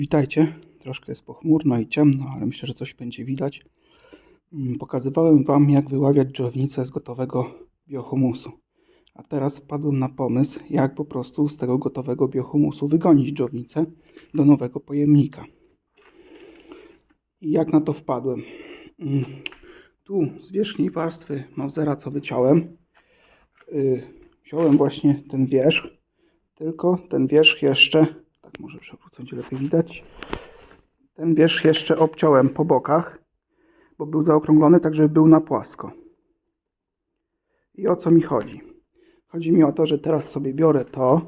Witajcie. Troszkę jest pochmurno i ciemno, ale myślę, że coś będzie widać. Mm, Pokazywałem Wam, jak wyławiać dżownicę z gotowego biohumusu. A teraz wpadłem na pomysł, jak po prostu z tego gotowego biohumusu wygonić dżownicę do nowego pojemnika. I jak na to wpadłem? Mm, Tu z wierzchniej warstwy Mausera, co wyciąłem, yy, wziąłem właśnie ten wierzch, tylko ten wierzch jeszcze, może przewrócę, lepiej widać, ten wierzch jeszcze obciąłem po bokach, bo był zaokrąglony tak, żeby był na płasko. I o co mi chodzi? Chodzi mi o to, że teraz sobie biorę to,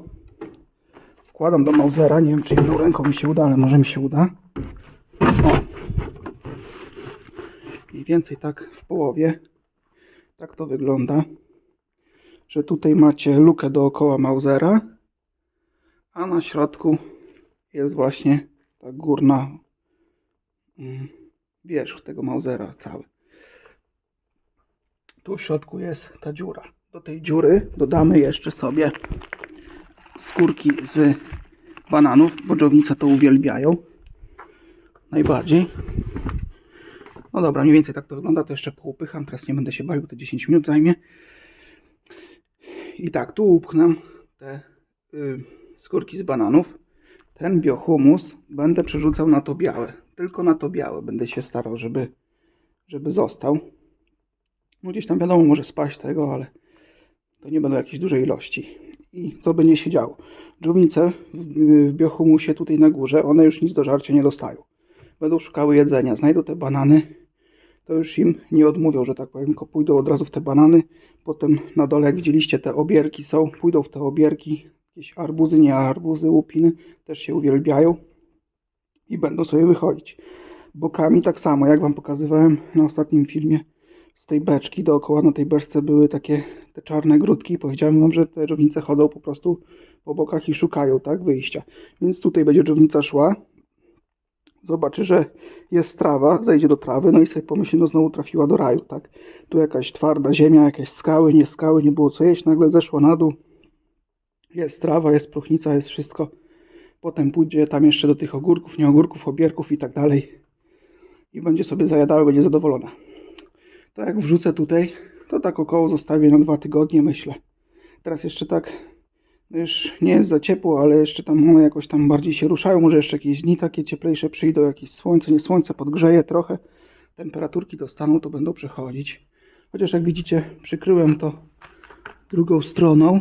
wkładam do Mausera, nie wiem czy jedną ręką mi się uda, ale może mi się uda. O. Mniej więcej tak w połowie. Tak to wygląda. Że tutaj macie lukę dookoła Mausera, a na środku jest właśnie ta górna mm, wierzch tego Mausera cały. Tu w środku jest ta dziura. Do tej dziury dodamy jeszcze sobie skórki z bananów, bo dżownice to uwielbiają. Najbardziej. No dobra, mniej więcej tak to wygląda. To jeszcze poupycham. Teraz nie będę się bawił, to 10 minut zajmie. I tak, tu upchnę te y, skórki z bananów. Ten biohumus będę przerzucał na to białe. Tylko na to białe będę się starał, żeby, żeby został. No gdzieś tam wiadomo, może spaść tego, ale to nie będą jakieś duże ilości. I co będzie się działo? Dżownice w, biohumusie tutaj na górze, one już nic do żarcia nie dostają. Będą szukały jedzenia, znajdą te banany, to już im nie odmówią, że tak powiem, tylko pójdą od razu w te banany. Potem na dole, jak widzieliście, te obierki są, pójdą w te obierki. Jakieś arbuzy, nie arbuzy, łupiny też się uwielbiają i będą sobie wychodzić. Bokami tak samo, jak Wam pokazywałem na ostatnim filmie, z tej beczki dookoła na tej beczce były takie te czarne grudki. Powiedziałem Wam, że te dżownice chodzą po prostu po bokach i szukają tak wyjścia. Więc tutaj będzie dżownica szła, zobaczy, że jest trawa, zejdzie do trawy, no i sobie pomyśli, no znowu trafiła do raju, tak? Tu jakaś twarda ziemia, jakieś skały, nie skały, nie było co jeść, nagle zeszła na dół, jest trawa, jest próchnica, jest wszystko. Potem pójdzie tam jeszcze do tych ogórków, nie ogórków, obierków i tak dalej i będzie sobie zajadała, będzie zadowolona. To jak wrzucę tutaj, to tak około zostawię na dwa tygodnie, myślę. Teraz jeszcze tak no już nie jest za ciepło, ale jeszcze tam one jakoś tam bardziej się ruszają. Może jeszcze jakieś dni takie cieplejsze przyjdą, jakieś słońce, nie słońce podgrzeje trochę. Temperaturki dostaną, to będą przechodzić. Chociaż jak widzicie, przykryłem to drugą stroną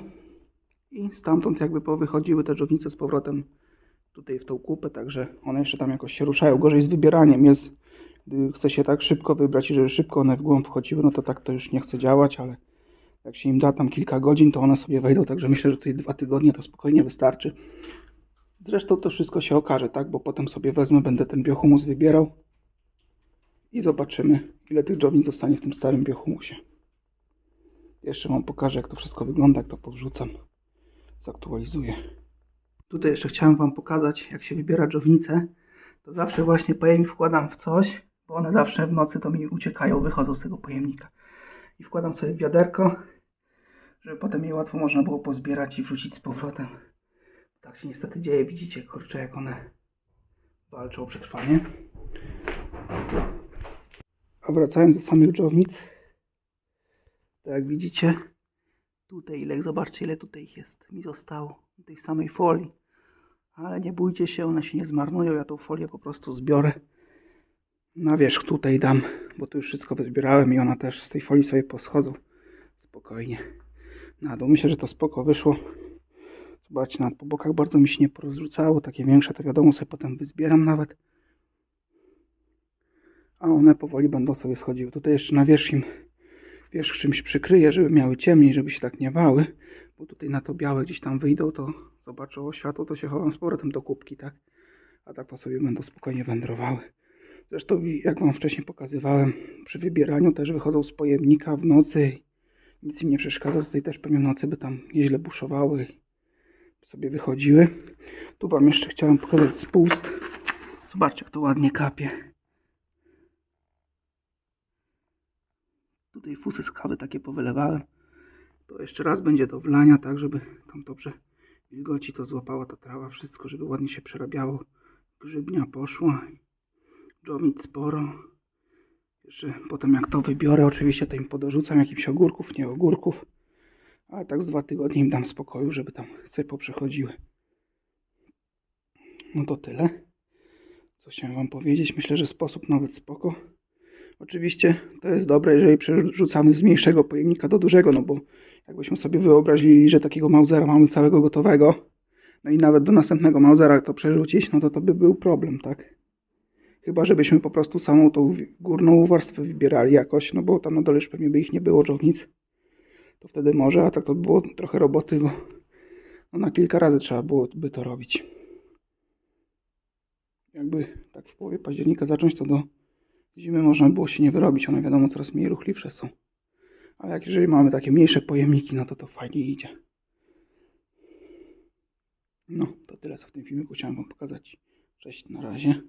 i stamtąd jakby powychodziły te dżownice z powrotem tutaj w tą kupę, także one jeszcze tam jakoś się ruszają. Gorzej z wybieraniem jest, gdy chce się tak szybko wybrać i żeby szybko one w głąb wchodziły, no to tak to już nie chce działać, ale jak się im da tam kilka godzin, to one sobie wejdą, także myślę, że tutaj dwa tygodnie to spokojnie wystarczy. Zresztą to wszystko się okaże, tak? Bo potem sobie wezmę, będę ten biohumus wybierał i zobaczymy, ile tych dżownic zostanie w tym starym biohumusie. Jeszcze Wam pokażę, jak to wszystko wygląda, jak to powrzucam, zaktualizuję. Tutaj jeszcze chciałem Wam pokazać, jak się wybiera dżownicę. To zawsze właśnie pojemnik wkładam w coś, bo one zawsze w nocy to mi uciekają, wychodzą z tego pojemnika. I wkładam sobie w wiaderko, żeby potem je łatwo można było pozbierać i wrzucić z powrotem. Tak się niestety dzieje, widzicie, kurczę, jak one walczą o przetrwanie. A wracając do samych dżownic, to jak widzicie, tutaj ile, zobaczcie ile tutaj ich jest, mi zostało, tej samej folii. Ale nie bójcie się, one się nie zmarnują, ja tą folię po prostu zbiorę. Na wierzch tutaj dam, bo tu już wszystko wyzbierałem i ona też z tej folii sobie poschodzą spokojnie na dół. Myślę, że to spoko wyszło. Zobaczcie, nawet po bokach bardzo mi się nie porozrzucało. Takie większe to wiadomo sobie potem wyzbieram nawet. A one powoli będą sobie schodziły. Tutaj jeszcze na wierzch im wierzch czymś przykryję, żeby miały ciemniej, żeby się tak nie wały. Bo tutaj na to białe gdzieś tam wyjdą, to zobaczą światło, to się chowam z powrotem do kubki, tak? A tak to sobie będą spokojnie wędrowały. Zresztą, jak Wam wcześniej pokazywałem, przy wybieraniu też wychodzą z pojemnika w nocy. Nic im nie przeszkadza. Tutaj też pewnie nocy by tam nieźle buszowały sobie wychodziły. Tu Wam jeszcze chciałem pokazać spust. Zobaczcie, jak to ładnie kapie. Tutaj fusy z kawy takie powylewałem. To jeszcze raz będzie do wlania, tak żeby tam dobrze wilgoci to złapała ta trawa, wszystko, żeby ładnie się przerabiało Grzybnia poszła. Dżowic sporo. Jeszcze potem jak to wybiorę, oczywiście to im podorzucam jakichś ogórków, nie ogórków. Ale tak z dwa tygodnie im dam spokoju, żeby tam sobie poprzechodziły. No to tyle. Co chciałem wam powiedzieć? Myślę, że sposób nawet spoko. Oczywiście to jest dobre, jeżeli przerzucamy z mniejszego pojemnika do dużego, no bo jakbyśmy sobie wyobrazili, że takiego Mausera mamy całego gotowego, no i nawet do następnego Mausera to przerzucić, no to to by był problem, tak? Chyba, żebyśmy po prostu samą tą górną warstwę wybierali jakoś, no bo tam na dole już pewnie by ich nie było dżownic. To wtedy może, a tak to by było trochę roboty, bo no na kilka razy trzeba byłoby to robić. Jakby tak w połowie października zacząć, to do zimy można by było się nie wyrobić. One wiadomo coraz mniej ruchliwsze są. A jak jeżeli mamy takie mniejsze pojemniki, no to to fajnie idzie. No, to tyle co w tym filmiku chciałem wam pokazać. Cześć, na razie.